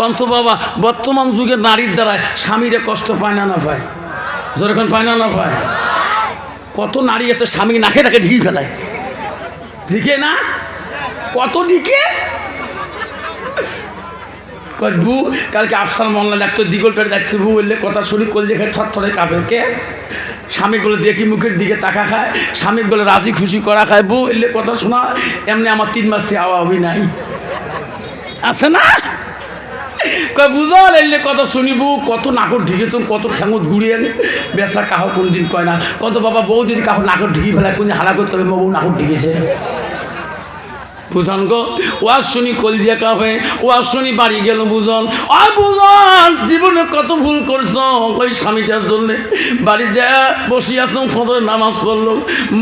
কন্ত বাবা, বর্তমান যুগের নারীর দ্বারায় স্বামীরে কষ্ট পায় না না পায়? যেরকম পায় না না পায়? কত নারী আছে স্বামী নাকে নাকে ঢিকে ফেলায়। ঢিকে না? কত ঢিকে? বু, কালকে আফসার মল্লা ডাক্তার দিগল পেটে যাচ্ছে, বু বললে, কথা শুনি, কল দেখে থর থরে কাঁপে, কে? স্বামী বলে, দেখি মুখের দিকে তাকা খায়। স্বামী বলে, রাজি খুশি করা খায় বউ এলে কথা শোনা, এমনি আমার তিন মাস থেকে আওয়া হই নাই। আছে না? বুঝল এলে কত শুনিব, কত নাকর ঢিকে তুমি কত ঠ্যাঙত ঘুরিয়ে বেসরা কাহ কোনদিন কয় না, কত বাবা বউ যদি কাহ নাকর ঢিকি ফেলায় কোনদিন হারা করতে হবে বউ নাকর ঢিকেছে বুঝন গো, ওয়াজ শুনি কলজিয়া কাফে ওয়াজ শুনি বাড়ি গেল বুঝন। আর বুঝন, জীবনে কত ভুল করছ ওই স্বামীটার জন্যে। বাড়িতে বসে আসুন ফজরের নামাজ পড়ল।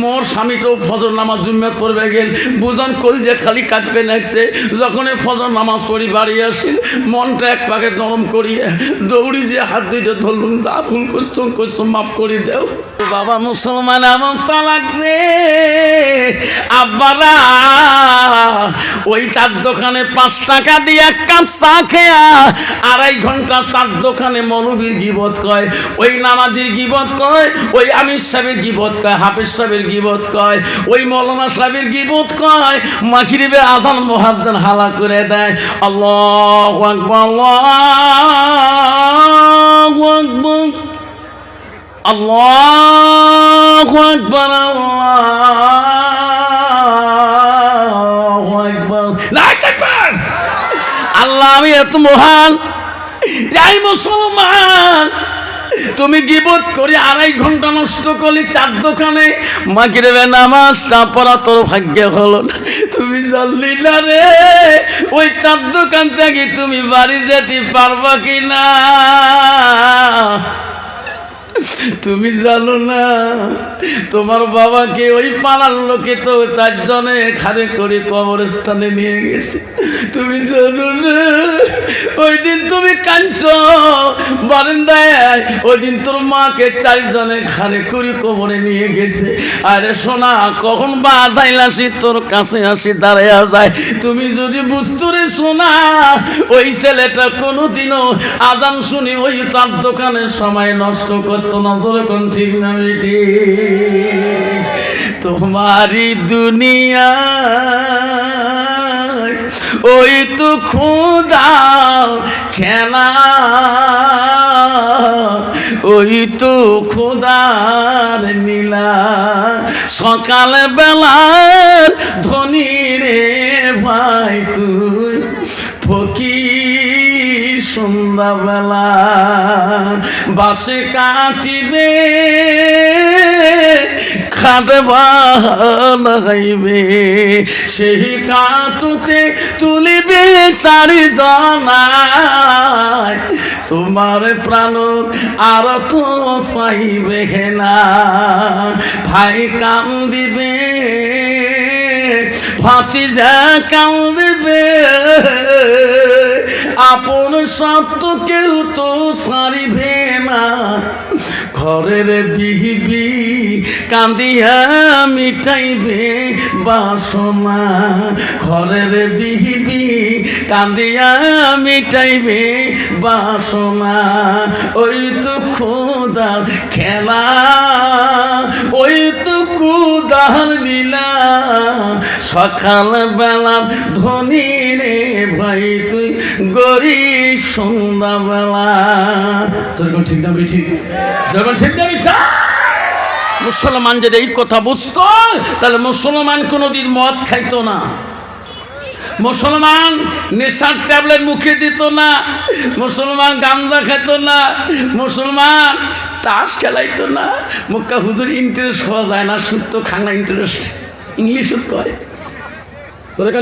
মোর স্বামীটাও ফজর নামাজ জুম্মে পড়বে গেল। বুঝন, কলজিয়া খালি কাটবে লাগছে। যখন ফজর নামাজ পড়ি বাড়ি আসিল, মনটা এক পাকে নরম করিয়ে দৌড়ি যে হাত দুইটা ধরলুম, যা ভুল করছ করছ, মাফ করে দেও। বাবা, মুসলমান আমার সালাক রে, আব্বারা। ওই চার দোকানে পাঁচ টাকা দিয়ে এক খেয়া আড়াই ঘণ্টা চার দোকানে মৌলবীর গিবত কয়, ওই নামাজির গিবত কয়, ওই আমির সাহেবের গিবত কয়, হাফিজ সাহেবের গিবত কয়, ওই মৌলানা সাহেবের গিবত কয় মাখিরিবে আজান মহাজান হালা করে দেয়। আল্লাহ আল্লাহু আল্লাহু। আল্লাহ, আমি এত মহান। মুসলমান, তুমি গিবত করে আড়াই ঘণ্টা নষ্ট করলি চার দোকানে। মাকে দেবে নামাজটা পড়া তোর ভাগ্যে হলো না। তুমি জানলি না রে, ওই চার দোকান থেকে তুমি বাড়ি যেতে পারবা কি না তুমি জানো না, তোমার বাবাকে ওই পাড়ার লোকে তো চারজনে খারে করে কবরস্থানে নিয়ে গেছে। তুমি জানো না ওই দিন তুমি কাঁদছ, বারান্দায় ওই দিন তোর মাকে চারজনে খারে করে কবরে নিয়ে গেছে। আরে সোনা, কখন বা যাইলাসি তোর কাছে আসি দাঁড়াইয়া যায়। তুমি যদি বুঝতো রে সোনা, ওই ছেলেটা কোনোদিনও আজান শুনি ওই চার দোকানের সময় নষ্ট করতো না যেরকম ঠিক না তোমারি দুনিয়া ওই তো খুদা খেলা। ওই তো খুদার নীলা সকাল বেলার ধনী রে ভাই তুই, ফকির সন্ধ্যাবেলা। বাসে কাটিবে খাটে সেই কাটুতে তুলিবে চারি জনায় তোমার প্রাণ আর তো চাইবে না। ভাই কান্দিবে। ভাতিজা কান্দিবে আপন সত্য কেউ তো সারিবে না। ঘরের বিহিবি কান্দিয়া মিটাইবে বাসনা। ঘরের বিহিবি কান্দিয়া মিটাইবে বাসনা। ওই তো খুদার খেলা, ওই তো কুদার লীলা। সকাল বেলার ধনী রে ভাই, তুই গরি সন্ধ্যাবেলা। তোর ঠিক না ঠিক যখন ঠিক মিঠা? মুসলমান যদি এই কথা বুঝতো, তাহলে মুসলমান কোনোদিন মদ খাইতো না। মুসলমান নেশার ট্যাবলেট মুখে দিত না। মুসলমান গাঞ্জা খেত না। মুসলমান তাস খেলাইতো না। মুক্কা হুজুর ইন্টারেস্ট হওয়া যায় না, সুদ তো খাংনা ইন্টারেস্ট ইংলিশ সুদ কয়।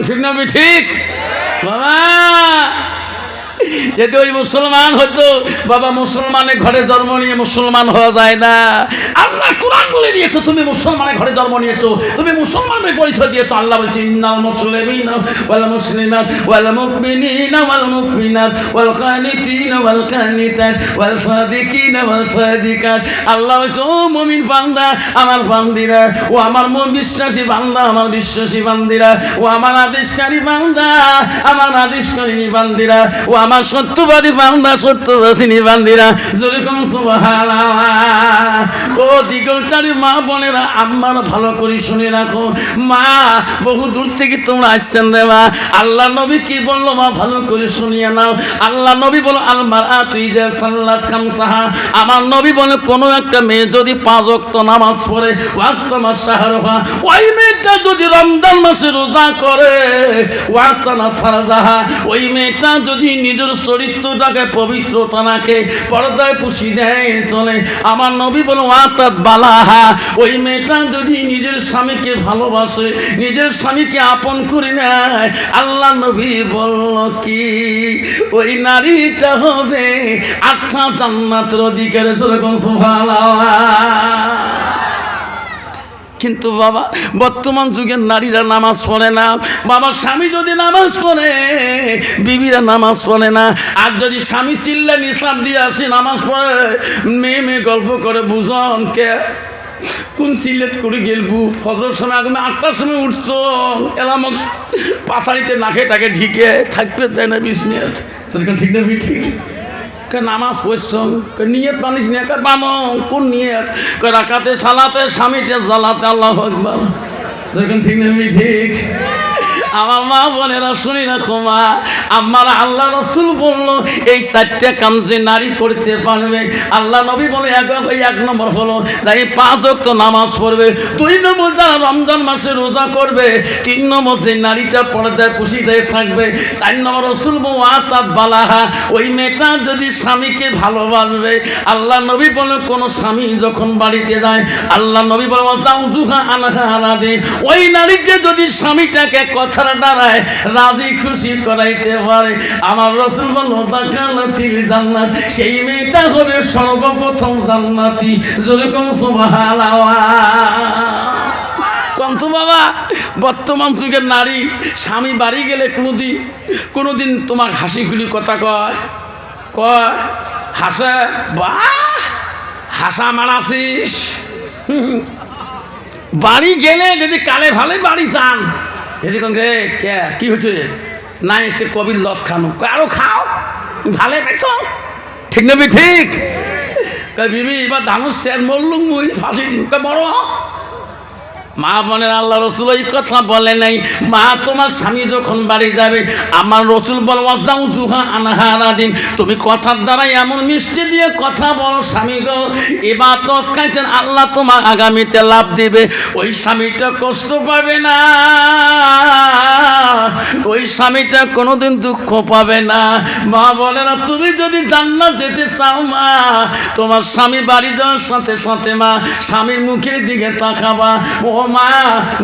ঠিক না ঠিক? বাবা! যদি ওই মুসলমান হতো, বাবা মুসলমানের ঘরে জন্ম নিয়ে মুসলমান হওয়া যায় না। আল্লাহ কোরআন বলে দিয়েছ, তুমি মুসলমানের ঘরে জন্ম নিয়েছো, তুমি মুসলমানের পরিচয় দিয়েছ। আল্লাহ বলছে, ইন্নাল মুসলিমিনা ওয়াল মুসলিমাত ওয়াল মুমিনিনা ওয়াল মুমিনাত ওয়াল কানিতিনা ওয়াল কানিতাত ওয়াল সাদিকিনা ওয়াল সাদিকাত। আল্লাহ ও মুমিন বান্দা, আমার বান্দিরা, ও আমার মন বিশ্বাসী বান্দা, আমার বিশ্বাসী বান্দিরা, ও আমার আদেশকারী বান্দা, আমার আদেশকারী বান্দিরা, ও আমার সত্যবাদী বান্দা সত্যবাদিনী বান্দিরা যেরকম ও দিগলটারি মা বোনেরা আমার ভালো করে শুনে রাখো। মা, বহু দূর থেকে তোমরা আসছেন রে মা। আল্লাহ নবী কি বলল মা? ভালো করে শুনিয়ে নাও। আল্লাহ নবী বলো আলমার তুই যে সাল্লাত খান সাহা আমার নবী বলে, কোনো একটা মেয়ে যদি পাঁচ অক্ত নামাজ পড়ে ওয়াসামা শাহরুহা, ওই মেয়েটা যদি রমজান মাসে রোজা করে ওয়াসানা ফারাজাহা, ওই মেয়েটা যদি নিজের চরিত্রটাকে পবিত্রতা রাখে পর্দায় পুষি দেয় চলে। আমার নবী বলে ওয়াতাত বালাহা। ওই মেয়েটা যদি নিজের স্বামীকে ভালোবাসে, নিজের স্বামীকে আপন করে নেয়, আল্লাহ নবী বলল, কি? ওই নারীটা হবে আচ্ছা জান্নাতের অধিকারে, যেরকম সুবহানাল্লাহ। কিন্তু বাবা, বর্তমান যুগের নারীরা নামাজ পড়ে না। বাবা স্বামী যদি নামাজ পড়ে, বিবিরা নামাজ পড়ে না। আর যদি স্বামী চিল্লা নিসাব দিয়ে আসে নামাজ পড়ে, মেয়ে মেয়ে গল্প করে, বুঝন কে? কোন সিলেট করে গেলবু? ফজর সময় আগুন আটটার সময় উঠছ। এলাম পাশাড়িতে নাকে টাকে ঢিকে, থাকবে তাই না মিনিট ঠিক না ঠিক? কে নামাজ পড়ছম নিয়ত মানিস নিয়ে বানো কোন নিয়ত? রাখাতে সালাতে স্বামীটা জ্বালাতে, আল্লাহ একবার যেরকম ঠিক না ঠিক? আমার মা বোনেরা শুনি না মা। আমার আল্লাহ রসুল বলল, এই চারটে কাম যে নারী করতে পারবে, আল্লাহ নবী বলে এক এক নম্বর হলো, যাই পাঁচ অক্ত নামাজ পড়বে, দুই নম্বর যারা রমজান মাসে রোজা করবে, তিন নম্বর যে নারীটা পর্দায় পুষিতে থাকবে, চার নম্বর রসুল বউ আতাত বালাহা, ওই মেয়েটা যদি স্বামীকে ভালোবাসবে, আল্লাহ নবী বলে কোনো স্বামী যখন বাড়িতে যায়, আল্লাহ নবী বলে যাও জুহা আনাহা আনাদে ওই নারীতে যদি স্বামীটাকে দ্বারায় রাজি খুশি করাইতে পারে। আমার রসুল বলল জান্নাত। সেই মেয়েটা হবে সর্বপ্রথম জান্নাতি। যেরকম বাবা, বর্তমান যুগের নারী, স্বামী বাড়ি গেলে কোনোদিন কোনোদিন তোমার হাসি খুলি কথা কয়? কয়? হাসে? বা হাসা মারাছিস। বাড়ি গেলে যদি কালে ভালে বাড়ি যান কোন রে কে কি হয়েছে? না এসে কবির লস খানো আরও খাও ভালে পাইছ ঠিক নেবি ঠিক। বিবি এবার ধানুষ শের মরলুম মুই ফাঁসি দিন মরো। বড় মা বোনের আল্লাহ রসুল ওই কথা বলে নাই। মা, তোমার স্বামী যখন বাড়ি যাবে, আমার রসুল বল যাও জুহা আনাহারা দিন। তুমি কথার দ্বারাই এমন মিষ্টি দিয়ে কথা বলো, স্বামী গো, এবার দশ খাইছেন, আল্লাহ তোমার আগামীতে লাভ দিবে। ওই স্বামীটা কষ্ট পাবে না। ওই স্বামীটা কোনোদিন দুঃখ পাবে না। মা বলে, না, তুমি যদি জান্নাত যেতে চাও, মা, তোমার স্বামী বাড়ি যাওয়ার সাথে সাথে, মা, স্বামীর মুখের দিকে তাকাবা। ও মা,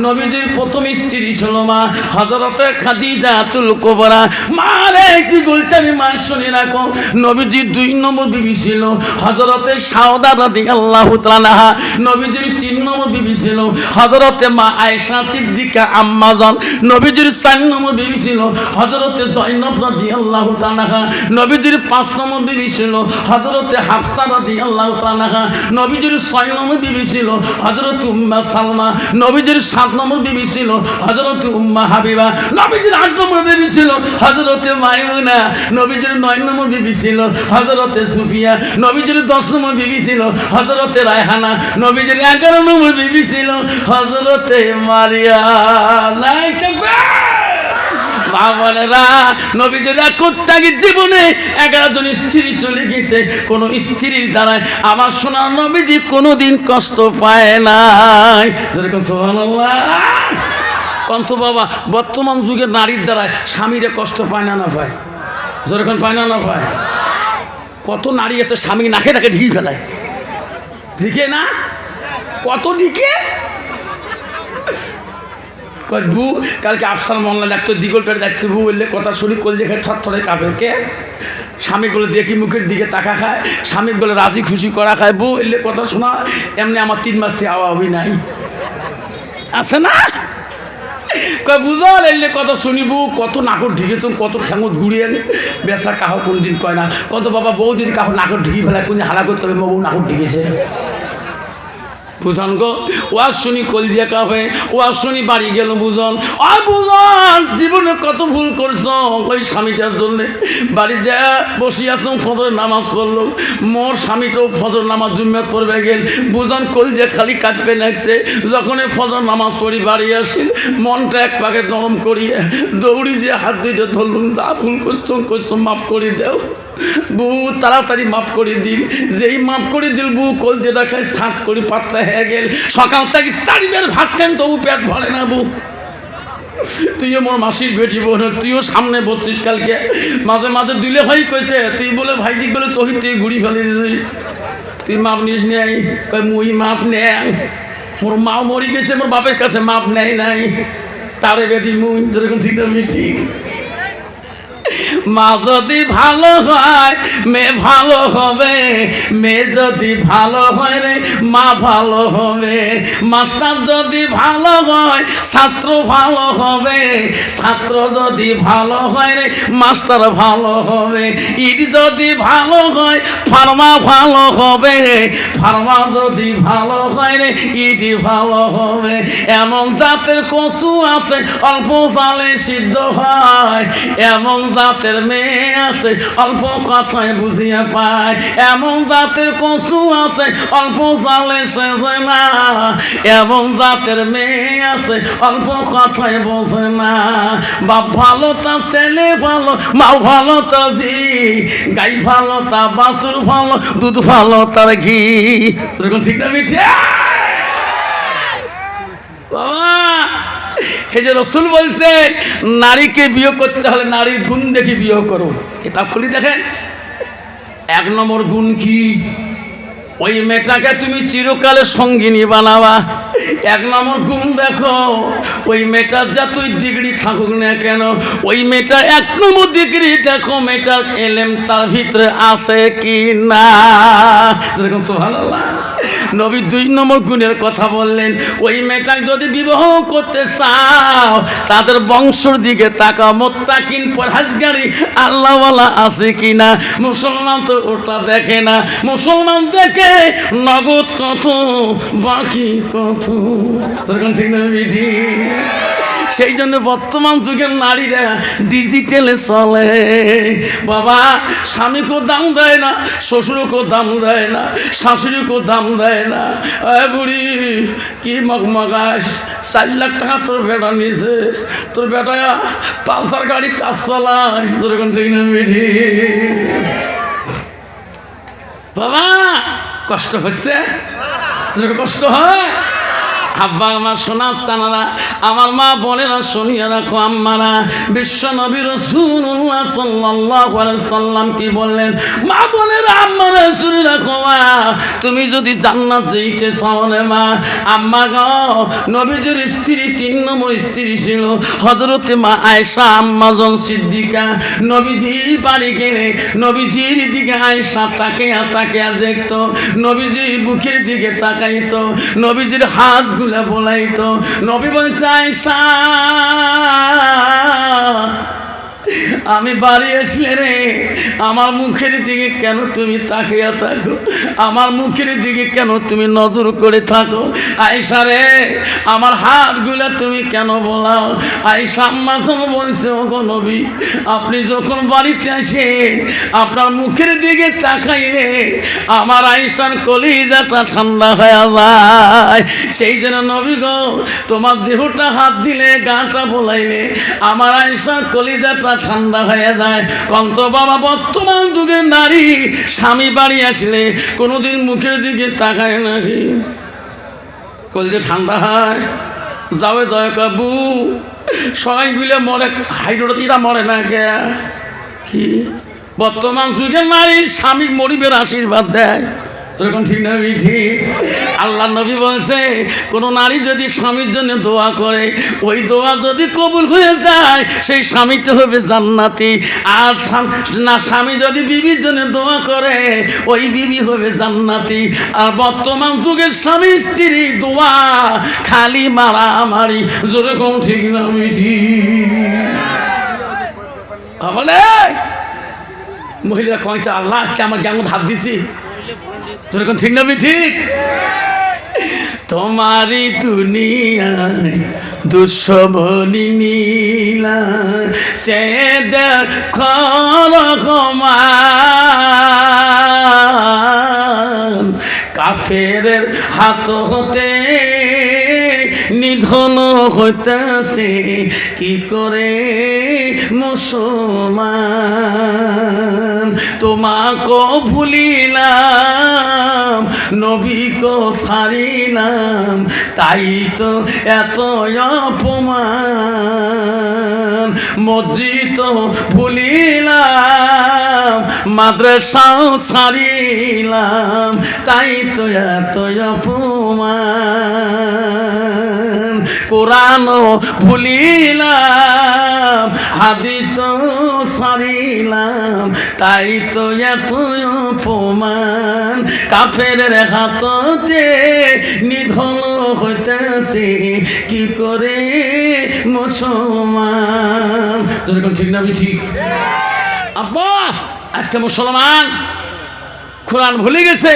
নবীজির প্রথম স্ত্রী ছিল মা হজরতে খাদিজা তুল কোবরা। মা রে, কি গুলটানি মা শুনে রাখো নবীজির দুই নম্বর বিবি ছিল হজরতে সাউদা রাদি আল্লাহ তালাহা নবীজির তিন নম্বর বিবি ছিল হজরতে মা আয়েশা সিদ্দিকা আম্মাজন। নবীজির চার নম্বর বিবি ছিল হজরতে জৈনব রাদি আল্লাহ তালাহা নবীজির পাঁচ নম্বর বিবি ছিল হজরতে হাফসা রাদি আল্লাহ তালাহা নবীজির ছয় নম্বর বিবি ছিল হজরত উম্মা সালমা। নবীজির সাত নম্বর বিবি ছিল হজরত উম্মা হাবিবা, নবীজির আট নম্বর বিবি ছিল হজরতে মায়ুনা নবীজির নয় নম্বর বিবি ছিল হজরতে সুফিয়া, নবীজির দশ নম্বর বিবি ছিল হজরতে রায়হানা, নবীজির এগারো নম্বর বিবি ছিল হজরতে মারিয়া। মা বোনেরা নবীদের জীবনে এগারো জন স্ত্রী চলে গেছে। কোনো স্ত্রীর দ্বারায় আমার সোনার নবীজি কোনোদিন কষ্ট পায় নাই। যেরকম সুবহানাল্লাহ? কন্ত বাবা, বর্তমান যুগের নারীর দ্বারায় স্বামীরা কষ্ট পায় না না পায়? যেরকম পায় না না পায়? কত নারী আছে স্বামী নাকে নাকে ঢিকে ফেলায়। ঢিকে না? কত ঢিকে? কস বু কালকে আফসার মহল্লা ডাক্তার দিগল পেটে যাচ্ছে বু বললে কথা শুনি, কল দেখে থর থরে কে? স্বামী বলে, দেখি মুখের দিকে তাকা খায়। স্বামী বলে, রাজি খুশি করা খায়। বউ এলে কথা শোনা, এমনি আমার তিন মাস থেকে আওয়া হই নাই। আছে না? কয় বুঝল এলে কত শুনিবু কত নাকর ঢিকে তুমি, কত ঠ্যাঙত ঘুরিয়ে বেসরা কাহ কোনদিন কয় না। কত বাবা বউ যদি কাহ নাকর ঢিকি ফেলায়, কোনদিন হারা করতে হবে বউ নাকর ঢিকেছে। বুঝন গো, ওয়াজ শুনি কলজিয়া কাফে, ওয়াজ শুনি বাড়ি গেল বুঝন। আর বুঝন, জীবনে কত ভুল করছ, ওই স্বামীটার জন্য। বাড়ি যা বসে আছো, ফজরের নামাজ পড়ল। মোর স্বামীটাও ফজর নামাজ জুম্মাত পড়বে গেল। বুঝন কলজিয়া খালি কাটবে লাগছে। যখন ফজর নামাজ পড়ি বাড়ি আসিল, মনটা এক পাকে নরম করিয়ে দৌড়ি যে হাত দুইটা ধরলুম, যা ভুল করছ করছ, মাফ করে দেও। বউ, তাড়াতাড়ি মাফ করে দিল। যেই মাফ করে দিল, বউ কল যেটা খাই সাত করে পাতলা হয়ে গেল। সকাল থেকে চারি বের ভাত খান তবু পেট ভরে না বউ। তুইও মোর মাসির বেটি বোন তুইও সামনে বসছিস কালকে। মাঝে মাঝে দিলে হয় কইছে, তুই বলে ভাই দিক বলে চহিত তুই ঘুরি ফেলে দিছিস তুই মাপ নিস নেই মুই মাপ নেই। মোর মা মরি গেছে, মোর বাপের কাছে মাপ নেয় নাই। তারে বেটি মুই যেরকম ঠিক আমি ঠিক। মা যদি ভালো হয়, মেয়ে ভালো হবে, মেয়ে যদি ভালো হয় রে, মা ভালো হবে। মাস্টার যদি ভালো হয়, ছাত্র ভালো হবে। ছাত্র যদি ভালো হয় রে, মাস্টার ভালো হবে। ইট যদি ভালো হয়, ফার্মা ভালো হবে। ফার্মা যদি ভালো হয় রে, ইটি ভালো হবে। এমন জাতের কচু আছে, অল্প জালে সিদ্ধ হয়। এমন জাতের মেয়ে আছে, অল্প কথায় বুঝিয়ে পায়। এমন জাতের কচু আছে, অল্প জালে সেজে না। এমন জাতের মেয়ে আছে, অল্প কথায় বোঝে না। বাপ ভালো তা ছেলে ভালো মা ভালো তা জি গাই ভালো তা বাছুর ভালো, দুধ ভালো তার ঘি। ঠিক না মিঠিয়া বাবা! এই যে রসুল বলছে, নারীকে বিয়ে করতে হলে নারীর গুণ দেখে বিয়ে করো। কিতাব খুলি দেখেন? এক নম্বর গুণ কি? ওই মেয়েটাকে তুমি চিরকালে সঙ্গিনী বানাবা। এক নম্বর গুণ দেখো, ওই মেয়েটার যা তুই ডিগ্রি থাকুক না কেন, ওই মেয়েটার এক নম্বর ডিগ্রি দেখো, মেয়েটার এলেম তার ভিতরে আছে কি না? যেরকম সোহান নবী দুই নম্বর গুণের কথা বললেন, ওই মেয়েটাকে যদি বিবাহ করতে চাও, তাদের বংশর দিকে তাকা মোত্তাকিন, পরহাজগারি, আল্লাহওয়ালা আছে কিনা? মুসলমান তো ওটা দেখে না। মুসলমান দেখে নগদ কত, বাকি কত? তখন ঠিক না সেই জন্য বর্তমান যুগের নারীরা ডিজিটালে চলে। বাবা, স্বামীকেও দাম দেয় না, শ্বশুরকেও দাম দেয় না, শাশুড়িকেও দাম দেয় না। এ বুড়ি, কি মগমগাস, চার লাখ টাকা তোর বেটা নিয়েছে। তোর বেটা পালসার গাড়ি কাজ চালায়। তোর এখন না মিঠি বাবা, কষ্ট হচ্ছে? তোর কষ্ট হয়? আব্বা, আমার সোনা, সানারা, আমার মা বোনেরা, শুনিয়া রাখো আম্মারা, বিশ্ব নবীর রসুল্লাহ সাল্লাল্লাহু সাল্লাম কি বললেন? মা বোনেরা, আম্মারা, শুনে রাখো মা, তুমি যদি জান্নাত যেতে চাও না মা, আম্মা গো, নবীজির স্ত্রী তিন নম্বর স্ত্রী ছিল হজরতে মা আয়েশা আম্মাজন সিদ্দিকা, নবীজি বাড়ি গেলে নবীজির দিকে আয়েশা তাকে তাকে দেখতো নবীজির বুকের দিকে তাকাইতো, নবীজির হাত গুলা বলাইতো নবী বলছে আয়েশা। আমি বাড়ি আসলে রে, আমার মুখের দিকে কেন তুমি তাকিয়া থাকো? আমার মুখের দিকে কেন তুমি নজর করে থাকো? আয়সা রে, আমার হাতগুলা তুমি কেন বলাও? আয়সা আম্মা যখন বলছে ও গো নবী, আপনি যখন বাড়িতে আসেন, আপনার মুখের দিকে তাকাইলে আমার আয়সার কলিজাটা ঠান্ডা হয়ে যায়। সেই জন্য নবী গো, তোমার দেহটা হাত দিলে, গাটা বলাইলে আমার আয়সার কলিজাটা ঠান্ডা হয়ে যায়। কন্ত বাবা বর্তমান যুগের নারী, স্বামী বাড়ি আসলে কোনোদিন মুখের দিকে তাকায় নাকি কলজে ঠান্ডা হয় যাবে জয় কাবু। সবাই মিলে মরে, হাইড্রোটা এরা মরে না কে? কি? বর্তমান যুগের নারী স্বামী মরিবের আশীর্বাদ দেয়। এরকম ঠিক না ঠিক। আল্লাহ নবী বলছে, কোনো নারী যদি স্বামীর জন্য দোয়া করে, ওই দোয়া যদি কবুল হয়ে যায়, সেই স্বামীটা হবে জান্নাতি। আর না, স্বামী যদি বিবির জন্য দোয়া করে, ওই বিবি হবে জান্নাতি। আর বর্তমান যুগের স্বামী স্ত্রী দোয়া, খালি মারামারি। যেরকম ঠিক না ঠিক। বলে মহিলারা কয়েছে আল্লাহ, আজকে আমার কেমন হাত দিছি। তোর এখন ঠিক না ঠিক তোমারই দুনিয়ায় দুঃসবনি নীলা সে দেখ কাফের হাত হতে নিধন হইতেছে, কি করে মুসলমান? তোমাকে ভুলিলাম, নবীকে ছাড়িলাম, তাই তো এত অপমান। মসজিদ ভুলিলাম, মাদ্রাসাও ছাড়িলাম, তাই তো এত অপমান। কোরআন ভুলিলাম হাদিস ছাড়িলাম তাই তো এত অপমান। কাফের হাততে নিধন হইতেছে কি করে মুসলমান? ঠিক না ঠিক? আব্বা আজকে মুসলমান। কোরআন ভুলে গেছে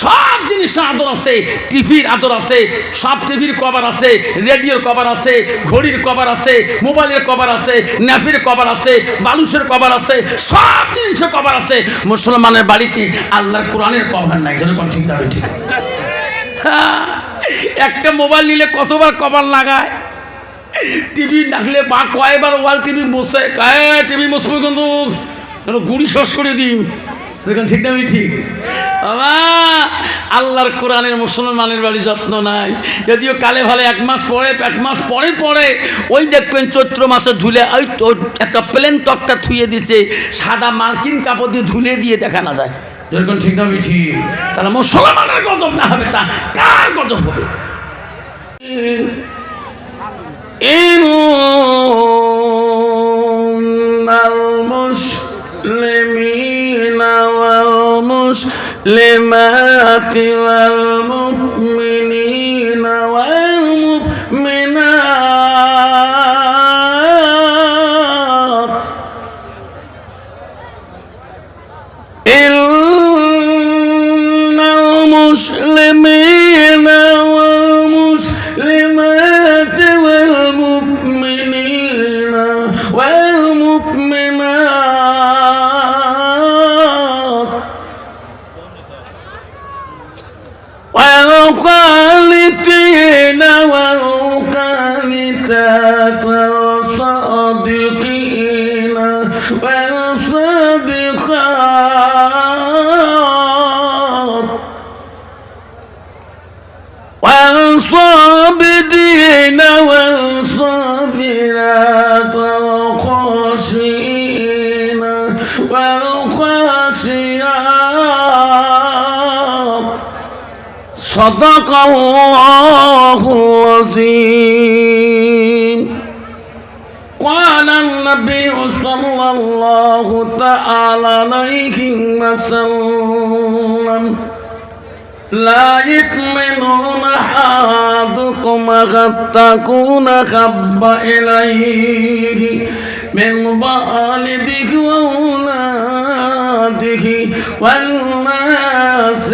সব জিনিসের আদর আছে টিভির আদর আছে সব টিভির কভার আছে রেডিওর কভার আছে ঘড়ির কভার আছে মোবাইলের কভার আছে ন্যাপের কভার আছে মানুষের কভার আছে সব জিনিসের কভার আছে। মুসলমানের বাড়িতে আল্লাহর কোরআনের কভার নাই? যেন ঠিক যাবে ঠিক? হ্যাঁ, একটা মোবাইল নিলে কতবার কভার লাগায়? টিভি ডাকলে বা কয়বার ওয়াল টিভি কায় টিভি মুসবো কিন্তু গুড়ি শেষ করে দিন। দেখুন, ঠিক না ঠিক? বাবা, আল্লাহর কোরআনের মুসলমানের বাড়ি যত্ন নাই। যদিও কালে ভালে এক মাস পরে, এক মাস পরে পরে ওই দেখবেন চৈত্র মাসে ধুলে, ওই একটা প্লেন তকটা থুয়ে দিছে, সাদা মার্কিন কাপড় দিয়ে ধুলে দিয়ে দেখা না যায়। যেরকম ঠিক না ঠিক? তাহলে মুসলমানের গজব না হবে তা কার গজব হবে? إن والمسلمات والمؤمنين صدق الله العظيم قال النبي صلى الله تعالى عليه وسلم لا يؤمنون أحدكم حتى تكون خب إليه من والده وأولاده والناس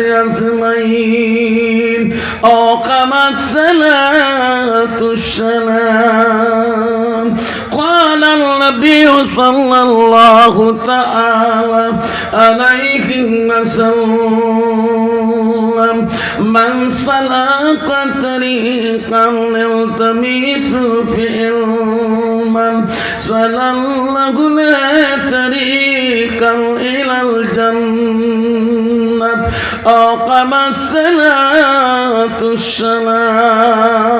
السلام قال النبي صلى الله تعالى عليه وسلم من سلك طريقا يلتمس في علما سلله لا طريقا إلى الجنة أقام الصلاة السلام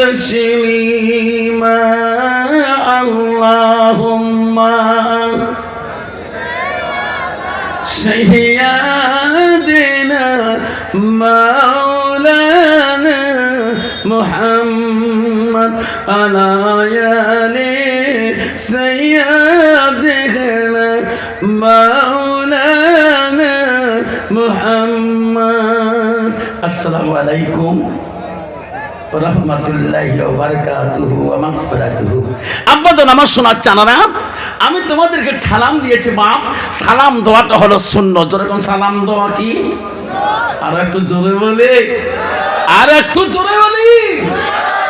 تسليما اللهم سيدنا مولانا محمد على يالي سيدنا مولانا محمد. السلام عليكم. আব্বা শোনার আমি তোমাদেরকে সালাম দিয়েছি, বাপ। সালাম দেওয়াটা হলো শূন্য যেরকম সালাম দেওয়া কি? আর একটু জোরে বলে। আর একটু জোরে বলি।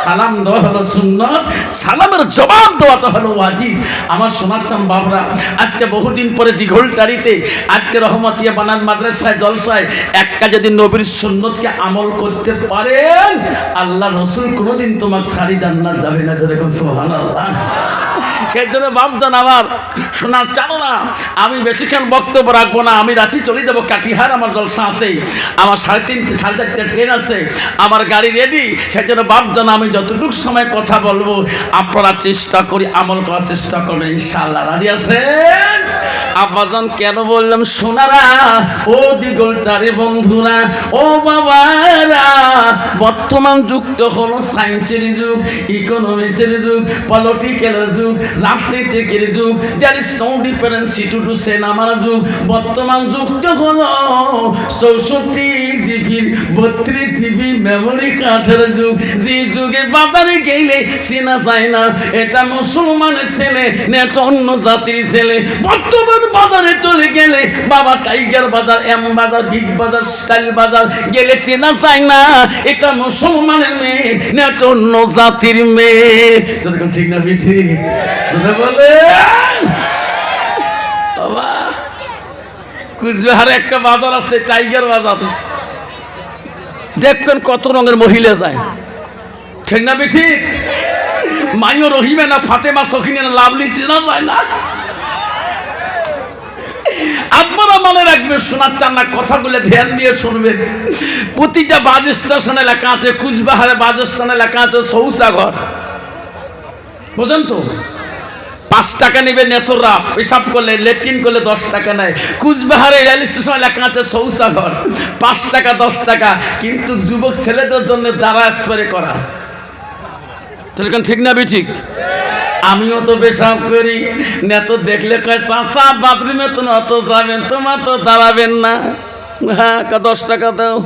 সালাম দেওয়া হলো সুন্নত, সালামের জবাব দেওয়াটা হলো ওয়াজিব। আমার শোনাচ্ছাম বাবরা, আজকে বহুদিন পরে দিঘলটারিতে আজকে রহমতিয়া বানান মাদ্রাসায়, জলসায়, একটা যদি নবীর সুন্নতকে আমল করতে পারেন, আল্লাহ রসুল কোনোদিন তোমার সারি জান্নাত যাবে না যেরকম সোহান আল্লাহ সেই জন্য বাপজান আমার শোনার জানো না আমি বেশিক্ষণ বক্তব্য রাখব না, আমি রাতে চলে যাব কাটিহার, আমার জলসা আছে, আমার সাড়ে তিনটে, সাড়ে চারটে ট্রেন আছে, আমার গাড়ি রেডি সেই জন্য বাপজান, আমি যতটুকু সময় কথা বলব, আপনারা চেষ্টা করি, আমল করার চেষ্টা করবেন ইনশাল্লাহ রাজি আছেন? আব্বাজান কেন বললাম, সোনারা, ও দিগলটারে বন্ধুরা, ও বাবারা, বর্তমান যুগটা হলো সায়েন্সের যুগ ইকোনমিক্সের যুগ পলিটিক্যালের যুগ, রাজনীতিকের যুগ there is no difference to to সিনেমার যুগ, বর্তমান যুগটা হলো চৌষট্টি জিবির, বত্রিশ জিবি মেমোরি কার্ডের যুগ, যে যুগে বাজারে গেলে চেনা যায় না, এটা মুসলমানের ছেলে, না এটা অন্য জাতির ছেলে, বর্তমান বাজারে চলে গেলে বাবা টাইগার বাজার, এম বাজার, বিগ বাজার, স্টাইল বাজার, গেলে চেনা যায় না। এটা মুসলমানের মেয়ে, না অন্য জাতির মেয়ে। ঠিক না তোরা বলে কুচবিহারে একটা বাজার আছে, টাইগার বাজার। দেখবেন কত রঙের মহিলা যায়। ঠিক না ঠিক মাইও রহিমে না ফাতেমা সখিনে না লাভলি চেনা যায় না। আপনারা মনে রাখবেন শোনার চান না কথাগুলো ধ্যান দিয়ে শুনবেন। প্রতিটা বাস স্টেশনে লেখা আছে, কুচবিহারে বাস স্টেশনে লেখা আছে শৌচাঘর বুঝেন তো? পাঁচ টাকা নেবে নেতররা পেশাব করলে, লেট্রিন করলে দশ টাকা নেয়। কুচবিহারে রেল স্টেশনে লেখা আছে শৌচাঘর পাঁচ টাকা, দশ টাকা, কিন্তু যুবক ছেলেদের জন্য দ্বারা স্প্রে করা। তাহলে ঠিক না বি ঠিক আমিও তো পেশাব করি। নেত দেখলে কয় চাষা বাথরুমে তো অত যাবেন, তোমার তো দাঁড়াবেন না। হ্যাঁ দশ টাকা দাও।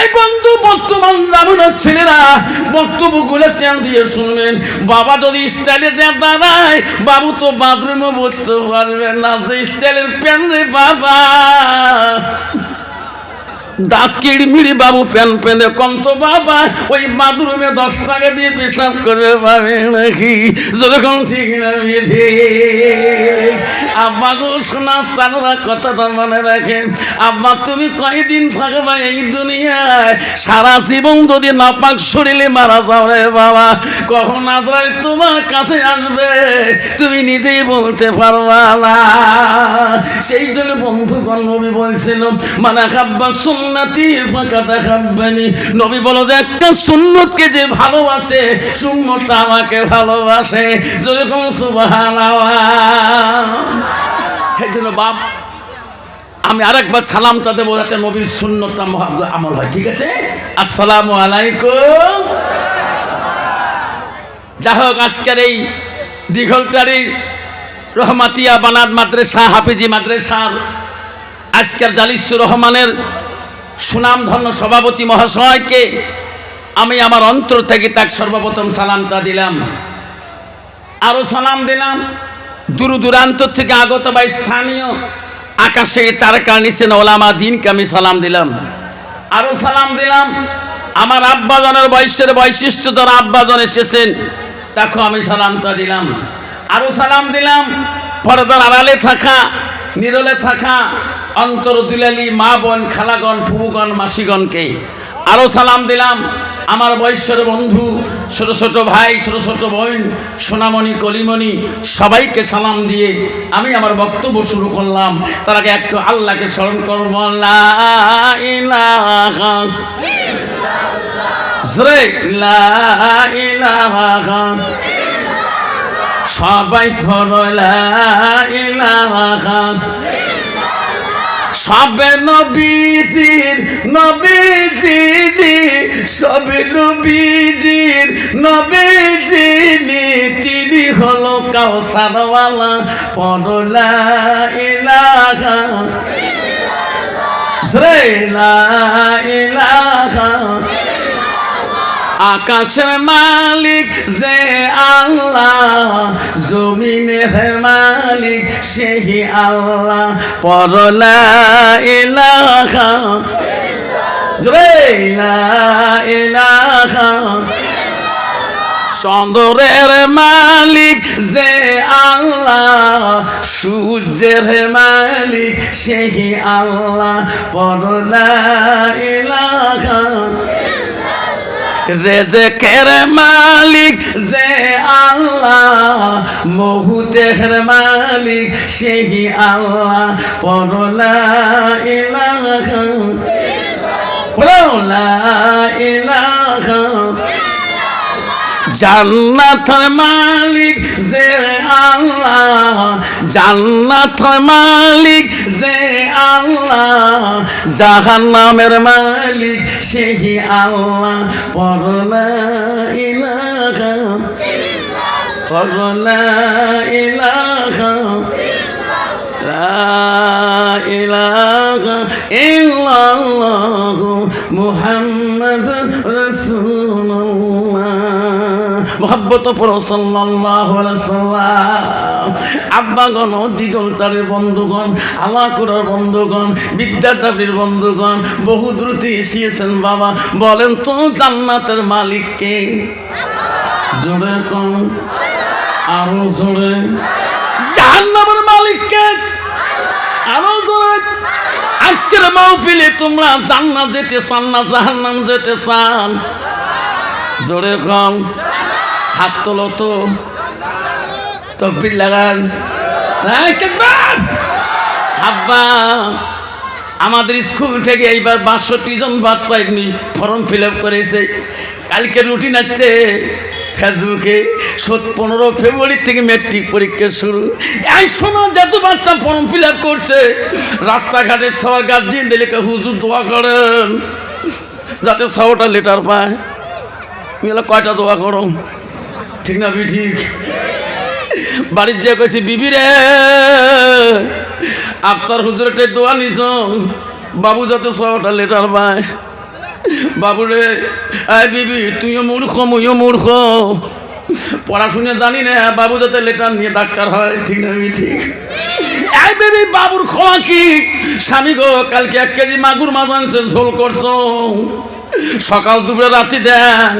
এই বন্ধু, বর্তমান জামানোর ছেলেরা বক্তব্যগুলো চ্যান দিয়ে শুনবেন। বাবা যদি স্টাইলে দাঁড়ায়, বাবু তো বাথরুমে বসতে পারবে না। যে স্টাইলের প্যান রে বাবা। দাঁত কিড়মিড়ি বাবু প্যান পেনে কম তো বাবা, ওই বাথরুমে দশ টাকা দিয়ে পেশাব করবে পাবে নাকি? যেরকম ঠিক না আব্বা গো শোনা সানোরা কথাটা মনে রাখেন। আব্বা, তুমি কয়দিন থাকবা এই দুনিয়ায়? সারা জীবন যদি নাপাক শরীরে মারা যাও রে বাবা, কখন আজরাই তোমার কাছে আসবে? তুমি নিজেই বলতে পারবা না। সেই জন্য বন্ধুগণ নবী বলছিল মানে খাব্বা সুন্নাতি ফাঁকা দেখাব্বানি নবী বলো যে, একটা সুন্নতকে যে ভালোবাসে, সুন্নতটা আমাকে ভালোবাসে। যেরকম সুবহানাল্লাহ। সেই জন্য বাপ, আমি আরেকবার সালামটা দেবো যাতে নবীর মহাব্দ আমল হয়, ঠিক আছে? আসসালামু আলাইকুম। যা হোক, আজকের এই দীঘলটারি রহমাতিয়া বানাদ মাদ্রাসা, হাফিজি মাদ্রাসার আজকের জালিসুর রহমানের সুনামধন্য সভাপতি মহাশয়কে আমি আমার অন্তর থেকে তাক সর্বপ্রথম সালামটা দিলাম। আরও সালাম দিলাম। দূর দূরান্ত থেকে আগত বা স্থানীয় আকাশে তারকা নিচে ওলামা দিনকে আমি সালাম দিলাম। আরও সালাম দিলাম। আমার আব্বাজনের বয়সের বৈশিষ্ট্য দ্বারা আব্বাজন এসেছেন তাকে আমি সালামটা দিলাম। আরও সালাম দিলাম। পর্দার আড়ালে থাকা নিরলে থাকা অন্তর দুলালি মা বোন, খালাগণ ফুবুগণ মাসিগণকে। আরও সালাম দিলাম আমার বৈশ্যর বন্ধু, ছোট ছোট ভাই, ছোট ছোট বোন, সোনামণি, কলিমণি, সবাইকে সালাম দিয়ে আমি আমার বক্তব্য শুরু করলাম। তার আগে একটু আল্লাহকে স্মরণ করব। লা সবাই সবে নবীজির নবীজিনি সবে নবীজির নবীজিনি তিনি হলো কাউসারওয়ালা। পড়লা ইলাহা। লা ইলাহা। আকাশের মালিক যে আল্লাহ জমিনের মালিক সেই আল্লাহ। পরলা লা ইলাহা চন্দ্রের মালিক যে আল্লাহ, সূর্যের মালিক সেই আল্লাহ। পরলা ইলাহা রেজেকের মালিক যে আল্লাহ মহুতের মালিক সেই আল্লাহ পরলা ইলাহা পরলা ইলাহা। জান্নাতের মালিক যে আল্লাহ, জান্নাতের মালিক যে আল্লাহ, জাহান্নামের মালিক সেই আল্লাহ। পরলা ইলাহা পরলা ইলাহা ইলাহা ইল্লাল্লাহু মুহাম্মাদ রাসূলুল্লাহ মোহাব্বত আব্বাগণ দিগন্তারের বন্ধুগণ, আলাকুরার বন্ধুগণ বিদ্যাটাপির বন্ধুগণ, বহু দ্রুতি এসিয়েছেন বাবা। বলেন তো জান্নাতের মালিককে জোরে কম আরও জোরে। জাহান্নামের মালিককে আরও জোরে। আজকের মাহফিলে তোমরা জান্নাত যেতে চান না জাহান্নাম যেতে চান? জোরে কম হাত তোলো তো। তকবির লাগান। আব্বা আমাদের স্কুল থেকে এইবার বাষট্টি জন বাচ্চা ফর্ম ফিল আপ করেছে। কালকে রুটিন আছে ফেসবুকে পনেরো ফেব্রুয়ারি থেকে মেট্রিক পরীক্ষা শুরু। এই শোনো, যত বাচ্চা ফর্ম ফিল আপ করছে, রাস্তাঘাটে সবার গার্জিয়ান দিলে হুজুর দোয়া করেন। যাতে ছটা লেটার পায়। কয়টা দোয়া করো ঠিক না বি ঠিক। বাড়ির যে কইছি, বিবি রে, আফসার হুজুরের দোয়া নিছ। বাবু যাতে ছটা লেটার পায়। বাবু রে আয় বিবি, তুইও মূর্খ, মুইও মূর্খ। পড়াশুনে জানি না, বাবু যাতে লেটার নিয়ে ডাক্তার হয়, ঠিক না বি ঠিক। এই বেবি, বাবুর খোলা কি? স্বামী গো, কালকে এক কেজি মাগুর মাছ আনছে, ঝোল করছ। সকাল দুপুরে রাতে দেন।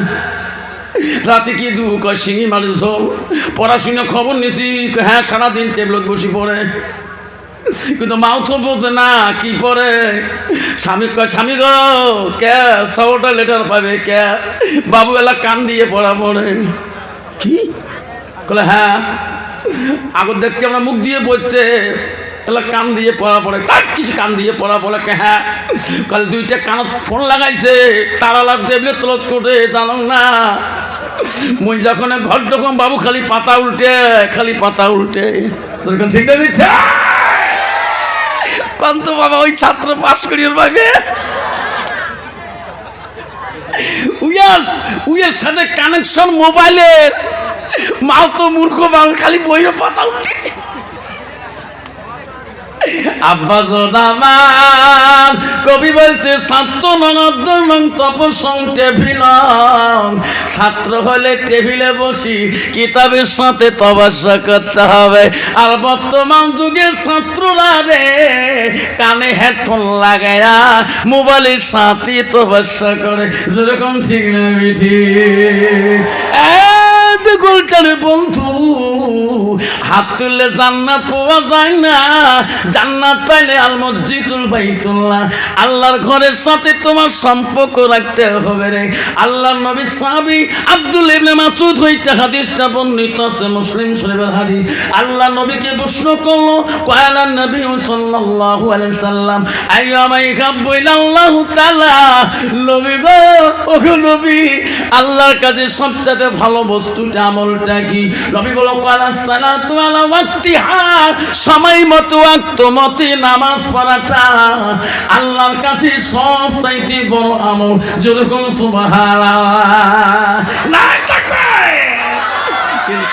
রাতে কি দু কয় শিঙি ঝোল? পড়াশুনে খবর নিছি হ্যাঁ সারাদিন টেবলত বসি পড়ে। কিন্তু মাও তো বোঝে না কি পরে স্বামী কয়, স্বামী গো, কে? সবটা লেটার পাবে, কে? বাবু এলা কান দিয়ে পড়া পড়ে। কি? বলে হ্যাঁ। আগর দেখছি আমরা মুখ দিয়ে বসছে। এলা কান দিয়ে পড়া পড়ে, তার কিছু কান দিয়ে পড়া পড়ে, কে? হ্যাঁ। কাল দুইটা কানত ফোন লাগাইছে তারা লাগ টেবিলে তলত করে জানো না। মুই যখন ঘর যখন বাবু খালি পাতা উল্টে, খালি পাতা উল্টে। কন্ত বাবা, ওই ছাত্র পাশ করি ওর ভাবে উইয়ার উইয়ার সাথে কানেকশন মোবাইলের। মাও তো মূর্খ বাং খালি বইয়ের পাতা উঠে আব্বা আমার কবি বলছে, ছাত্র নং তপসং টেবিল ছাত্র হলে টেবিলে বসি, কিতাবের সাথে তবাসা করতে হবে। আর বর্তমান যুগে ছাত্ররা রে, কানে হেডফোন লাগায়া মোবাইলের সাথে তবাসা করে। যেরকম ঠিক না বিঠি গোলটারে বন্ধু, হাত তুললে জান্নাত পাওয়া যায় না। জান্নাত পাইলে আল মসজিদুল বাইতুল্লাহ। আল্লাহর ঘরের সাথে তোমার সম্পর্ক রাখতে হবে রে। আল্লাহর নবী সাহাবী আব্দুল ইবনে মাসুদ হইতে হাদিসটা বর্ণিত আছে, মুসলিম শরীফের হাদিস। আল্লাহ নবীকে প্রশ্ন করল কয়ালান নবী সাল্লাল্লাহু আলাইহি সাল্লাম আইয়ামাই কাব্বইল আল্লাহু তাআলা? নবী গো, ওগো নবী, আল্লাহর কাছে সবচেয়ে ভালো বস্তুটা আমলটা কি? নবী বলো পালা আলা ওয়াক্তিহা। সময় মতো আত্মমতে নামাজ পড়াটা আল্লাহর কাছে সব চাইতে বড় আমল। যেরকম সুবহানাল্লাহ। কিন্তু